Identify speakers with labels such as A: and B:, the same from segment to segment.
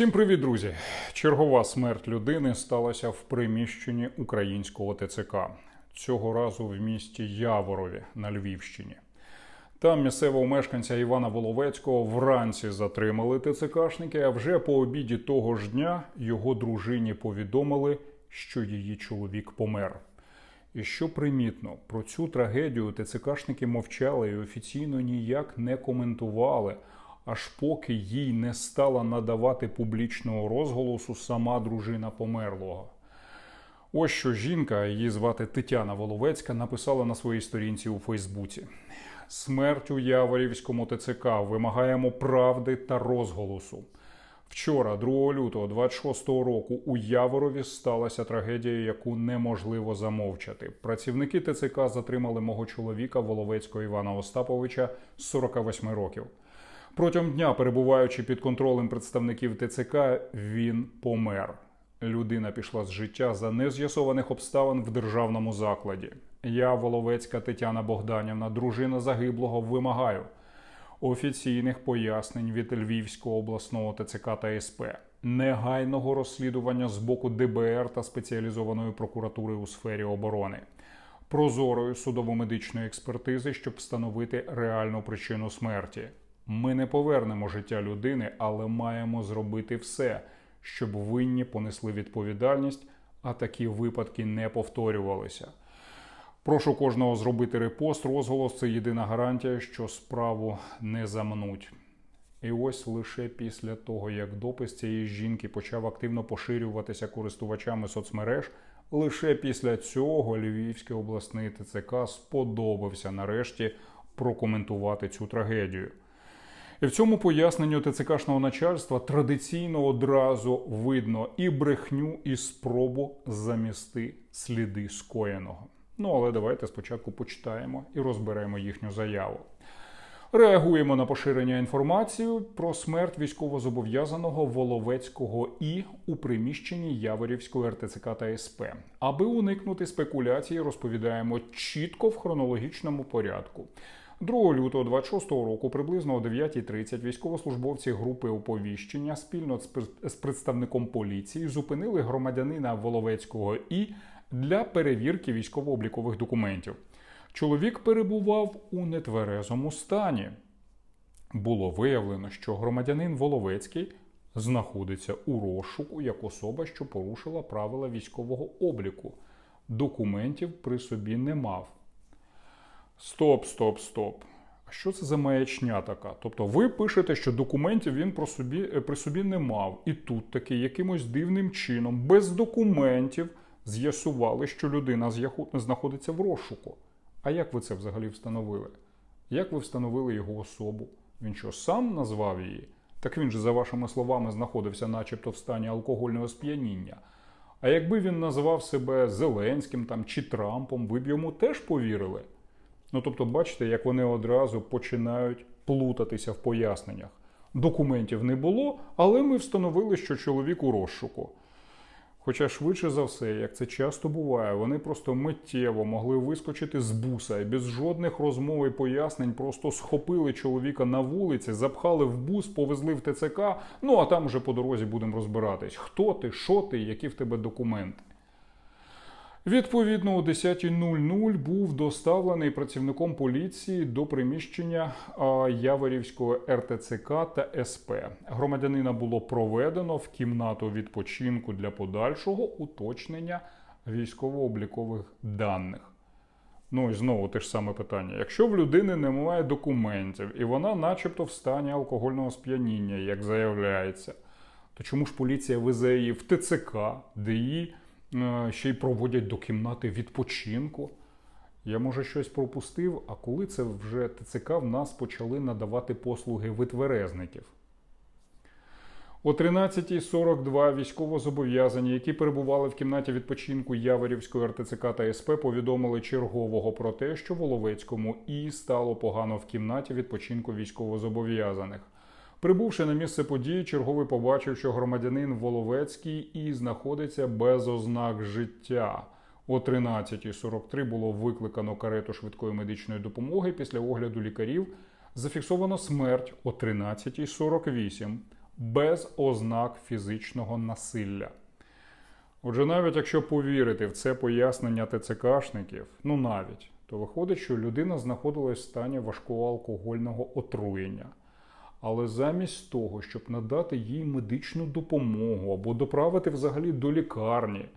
A: Всім привіт, друзі! Чергова смерть людини сталася в приміщенні українського ТЦК. Цього разу в місті Яворові на Львівщині. Там місцевого мешканця Івана Воловецького вранці затримали ТЦКшники, а вже по обіді того ж дня його дружині повідомили, що її чоловік помер. І що примітно, про цю трагедію ТЦКшники мовчали і офіційно ніяк не коментували, аж поки їй не стала надавати публічного розголосу сама дружина померлого. Ось що жінка, її звати Тетяна Воловецька, написала на своїй сторінці у Фейсбуці. Смерть у Яворівському ТЦК вимагаємо правди та розголосу. Вчора, 2 лютого 26-го року, у Яворові сталася трагедія, яку неможливо замовчати. Працівники ТЦК затримали мого чоловіка Воловецького Івана Остаповича з 48 років. Протягом дня, перебуваючи під контролем представників ТЦК, він помер. Людина пішла з життя за нез'ясованих обставин в державному закладі. Я, Воловецька Тетяна Богданівна, дружина загиблого, вимагаю офіційних пояснень від Львівського обласного ТЦК та СП, негайного розслідування з боку ДБР та спеціалізованої прокуратури у сфері оборони, прозорої судово-медичної експертизи, щоб встановити реальну причину смерті. Ми не повернемо життя людини, але маємо зробити все, щоб винні понесли відповідальність, а такі випадки не повторювалися. Прошу кожного зробити репост, розголос це єдина гарантія, що справу не замнуть. І ось лише після того, як допис цієї жінки почав активно поширюватися користувачами соцмереж, лише після цього Львівський обласний ТЦК сподобався нарешті прокоментувати цю трагедію. І в цьому поясненню ТЦКшного начальства традиційно одразу видно і брехню, і спробу замісти сліди скоєного. Ну але давайте спочатку почитаємо і розберемо їхню заяву. Реагуємо на поширення інформації про смерть військовозобов'язаного Воловецького і у приміщенні Яворівської РТЦК та СП. Аби уникнути спекуляцій, розповідаємо чітко в хронологічному порядку. 2 лютого 26 року, приблизно о 9.30, військовослужбовці групи оповіщення спільно з представником поліції зупинили громадянина Воловецького і для перевірки військово-облікових документів. Чоловік перебував у нетверезому стані. Було виявлено, що громадянин Воловецький знаходиться у розшуку як особа, що порушила правила військового обліку. Документів при собі не мав. Стоп, стоп, стоп. А що це за маячня така? Тобто ви пишете, що документів він про собі, е, при собі не мав. І тут таки якимось дивним чином, без документів, з'ясували, що людина знаходиться в розшуку. А як ви це взагалі встановили? Як ви встановили його особу? Він що, сам назвав її? Так він же, за вашими словами, знаходився начебто в стані алкогольного сп'яніння. А якби він назвав себе Зеленським там, чи Трампом, ви б йому теж повірили? Ну тобто, бачите, як вони одразу починають плутатися в поясненнях. Документів не було, але ми встановили, що чоловік у розшуку. Хоча швидше за все, як це часто буває, вони просто миттєво могли вискочити з буса і без жодних розмов і пояснень просто схопили чоловіка на вулиці, запхали в бус, повезли в ТЦК. Ну а там вже по дорозі будемо розбиратись, хто ти, що ти, які в тебе документи. Відповідно, о 10.00 був доставлений працівником поліції до приміщення Яворівського РТЦК та СП. Громадянина було проведено в кімнату відпочинку для подальшого уточнення військово-облікових даних. Ну і знову те ж саме питання. Якщо в людини немає документів і вона, начебто, в стані алкогольного сп'яніння, як заявляється, то чому ж поліція везе її в ТЦК, де її ще й проводять до кімнати відпочинку? Я може щось пропустив, а коли це вже ТЦК в нас почали надавати послуги витверезників? О 13.42 військовозобов'язані, які перебували в кімнаті відпочинку Яворівської РТЦК та СП, повідомили чергового про те, що Воловецькому і стало погано в кімнаті відпочинку військовозобов'язаних. Прибувши на місце події, черговий побачив, що громадянин Воловецький і знаходиться без ознак життя. О 13.43 було викликано карету швидкої медичної допомоги. Після огляду лікарів зафіксовано смерть о 13.48. без ознак фізичного насилля. Отже, навіть якщо повірити в це пояснення ТЦКшників, ну навіть, то виходить, що людина знаходилась в стані важкого алкогольного отруєння. Але замість того, щоб надати їй медичну допомогу або доправити взагалі до лікарні,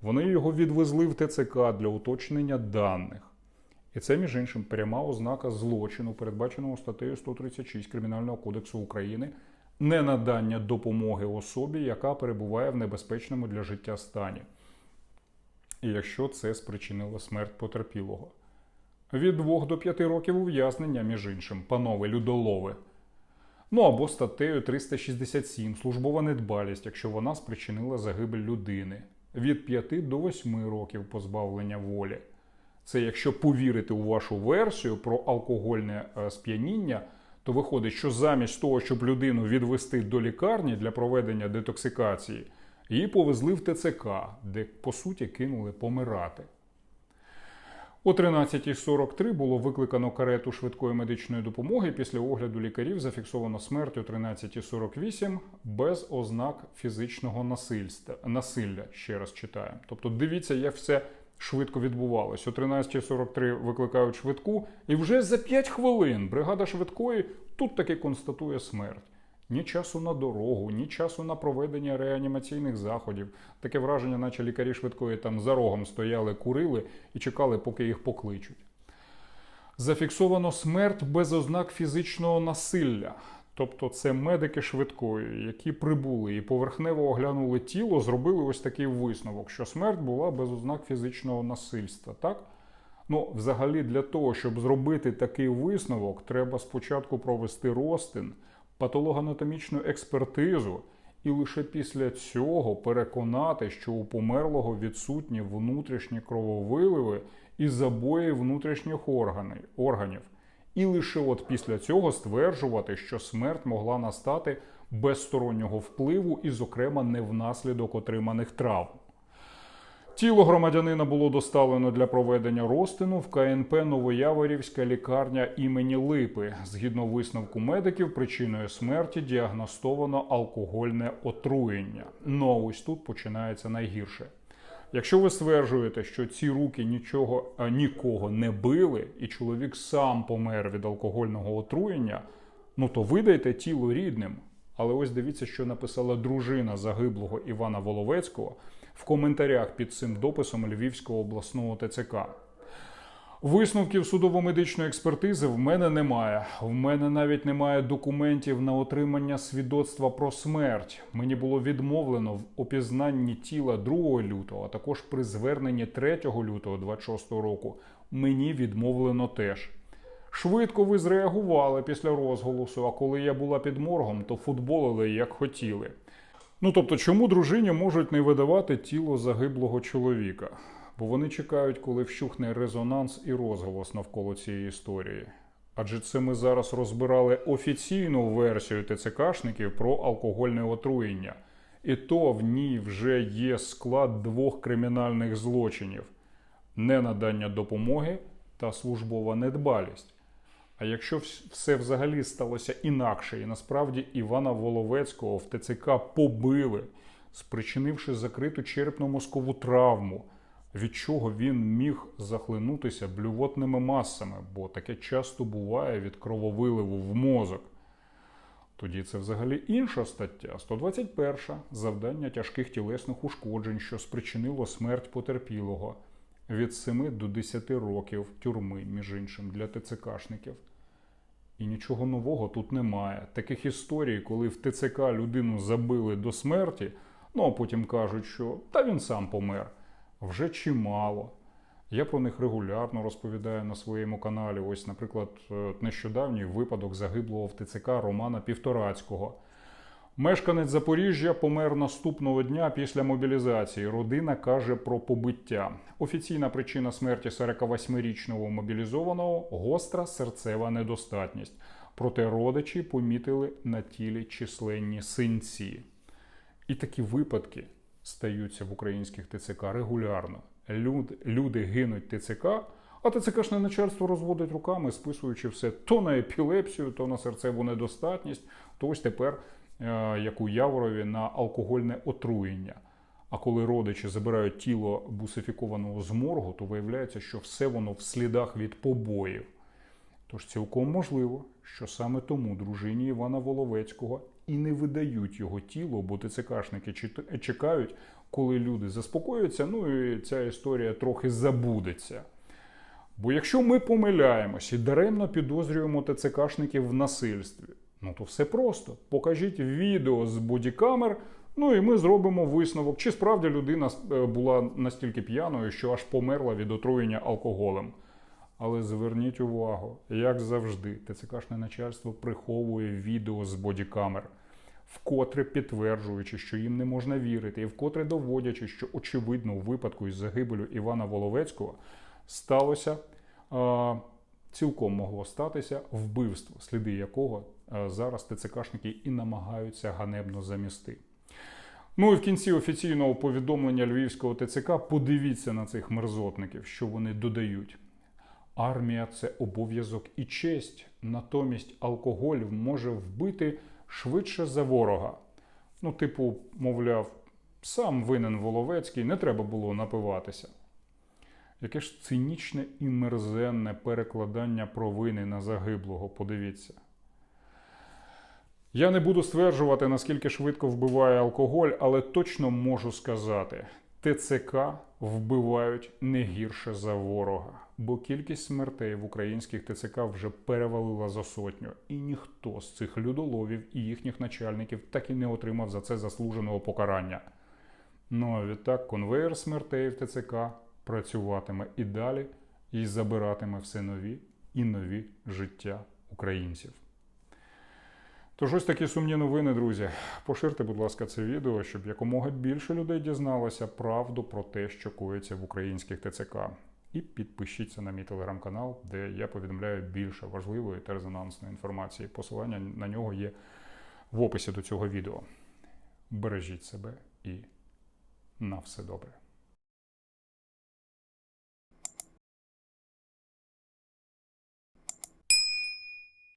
A: вони його відвезли в ТЦК для уточнення даних. І це, між іншим, пряма ознака злочину, передбаченого статтею 136 Кримінального кодексу України, ненадання допомоги особі, яка перебуває в небезпечному для життя стані. І якщо це спричинило смерть потерпілого. Від 2 до 5 років ув'язнення, між іншим, панове людолови. Ну або статтею 367 службова недбалість, якщо вона спричинила загибель людини. Від 5 до 8 років позбавлення волі. Це якщо повірити у вашу версію про алкогольне е, сп'яніння, то виходить, що замість того, щоб людину відвести до лікарні для проведення детоксикації, її повезли в ТЦК, де по суті кинули помирати. О 13.43 було викликано карету швидкої медичної допомоги. Після огляду лікарів зафіксовано смерть о 13.48 без ознак фізичного насильства. насилля. Ще раз читаю. Тобто, дивіться, як все швидко відбувалось. О 13.43 викликають швидку, і вже за 5 хвилин бригада швидкої тут таки констатує смерть. Ні часу на дорогу, ні часу на проведення реанімаційних заходів. Таке враження, наче лікарі швидкої там за рогом стояли, курили і чекали, поки їх покличуть. Зафіксовано смерть без ознак фізичного насилля. Тобто це медики швидкої, які прибули і поверхнево оглянули тіло, зробили ось такий висновок, що смерть була без ознак фізичного насильства. Так? Ну, взагалі, для того, щоб зробити такий висновок, треба спочатку провести розтин, патологоанатомічну експертизу, і лише після цього переконати, що у померлого відсутні внутрішні крововиливи і забої внутрішніх органів. І лише от після цього стверджувати, що смерть могла настати без стороннього впливу і, зокрема, не внаслідок отриманих травм. Тіло громадянина було доставлено для проведення розтину в КНП Новояворівська лікарня імені Липи. Згідно висновку медиків, причиною смерті діагностовано алкогольне отруєння. Ну а ось тут починається найгірше. Якщо ви стверджуєте, що ці руки нічого а, нікого не били, і чоловік сам помер від алкогольного отруєння, ну то видайте тіло рідним. Але ось дивіться, що написала дружина загиблого Івана Воловецького в коментарях під цим дописом Львівського обласного ТЦК. Висновків судово-медичної експертизи в мене немає. В мене навіть немає документів на отримання свідоцтва про смерть. Мені було відмовлено в опізнанні тіла 2 лютого, а також при зверненні 3 лютого 26 року. Мені відмовлено теж. Швидко ви зреагували після розголосу, а коли я була під моргом, то футболили як хотіли. Ну тобто, чому дружині можуть не видавати тіло загиблого чоловіка? Бо вони чекають, коли вщухне резонанс і розголос навколо цієї історії. Адже це ми зараз розбирали офіційну версію ТЦКшників про алкогольне отруєння. І то в ній вже є склад двох кримінальних злочинів: ненадання допомоги та службова недбалість. А якщо все взагалі сталося інакше, і насправді Івана Воловецького в ТЦК побили, спричинивши закриту черепно-мозкову травму, від чого він міг захлинутися блювотними масами, бо таке часто буває від крововиливу в мозок. Тоді це взагалі інша стаття. 121 завдання тяжких тілесних ушкоджень, що спричинило смерть потерпілого від 7 до 10 років тюрми, між іншим, для ТЦКшників. І нічого нового тут немає. Таких історій, коли в ТЦК людину забили до смерті, ну а потім кажуть, що та він сам помер, вже чимало. Я про них регулярно розповідаю на своєму каналі. Ось, наприклад, е, нещодавній випадок загиблого в ТЦК Романа Півторацького. Мешканець Запоріжжя помер наступного дня після мобілізації. Родина каже про побиття. Офіційна причина смерті 48-річного мобілізованого гостра серцева недостатність. Проте родичі помітили на тілі численні синці. І такі випадки стаються в українських ТЦК регулярно. Люд, люди гинуть ТЦК, а ТЦКшне начальство розводить руками, списуючи все то на епілепсію, то на серцеву недостатність, то ось тепер як у Яворові, на алкогольне отруєння. А коли родичі забирають тіло бусифікованого з моргу, то виявляється, що все воно в слідах від побоїв. Тож цілком можливо, що саме тому дружині Івана Воловецького і не видають його тіло, бо ТЦКшники чекають, коли люди заспокояться, ну і ця історія трохи забудеться. Бо якщо ми помиляємось і даремно підозрюємо ТЦКшників в насильстві, ну то все просто. Покажіть відео з бодікамер, ну і ми зробимо висновок, чи справді людина е, була настільки п'яною, що аж померла від отруєння алкоголем. Але зверніть увагу, як завжди, ТЦКшне начальство приховує відео з бодікамер, вкотре підтверджуючи, що їм не можна вірити, і вкотре доводячи, що очевидно у випадку із загибелю Івана Воловецького сталося цілком могло статися вбивство, сліди якого е, зараз ТЦКшники і намагаються ганебно замісти. Ну і в кінці офіційного повідомлення Львівського ТЦК подивіться на цих мерзотників, що вони додають. Армія це обов'язок і честь. Натомість алкоголь може вбити швидше за ворога. Ну, типу, мовляв, сам винен Воловецький, не треба було напиватися. Яке ж цинічне і мерзенне перекладання провини на загиблого, подивіться. Я не буду стверджувати, наскільки швидко вбиває алкоголь, але точно можу сказати: ТЦК вбивають не гірше за ворога, бо кількість смертей в українських ТЦК вже перевалила за сотню, і ніхто з цих людоловів і їхніх начальників так і не отримав за це заслуженого покарання. Ну а відтак конвейер смертей в ТЦК працюватиме і далі, і забиратиме все нові і нові життя українців. Тож ось такі сумні новини, друзі. Поширте, будь ласка, це відео, щоб якомога більше людей дізналося правду про те, що коїться в українських ТЦК. І підпишіться на мій телеграм-канал, де я повідомляю більше важливої та резонансної інформації. Посилання на нього є в описі до цього відео. Бережіть себе і на все добре.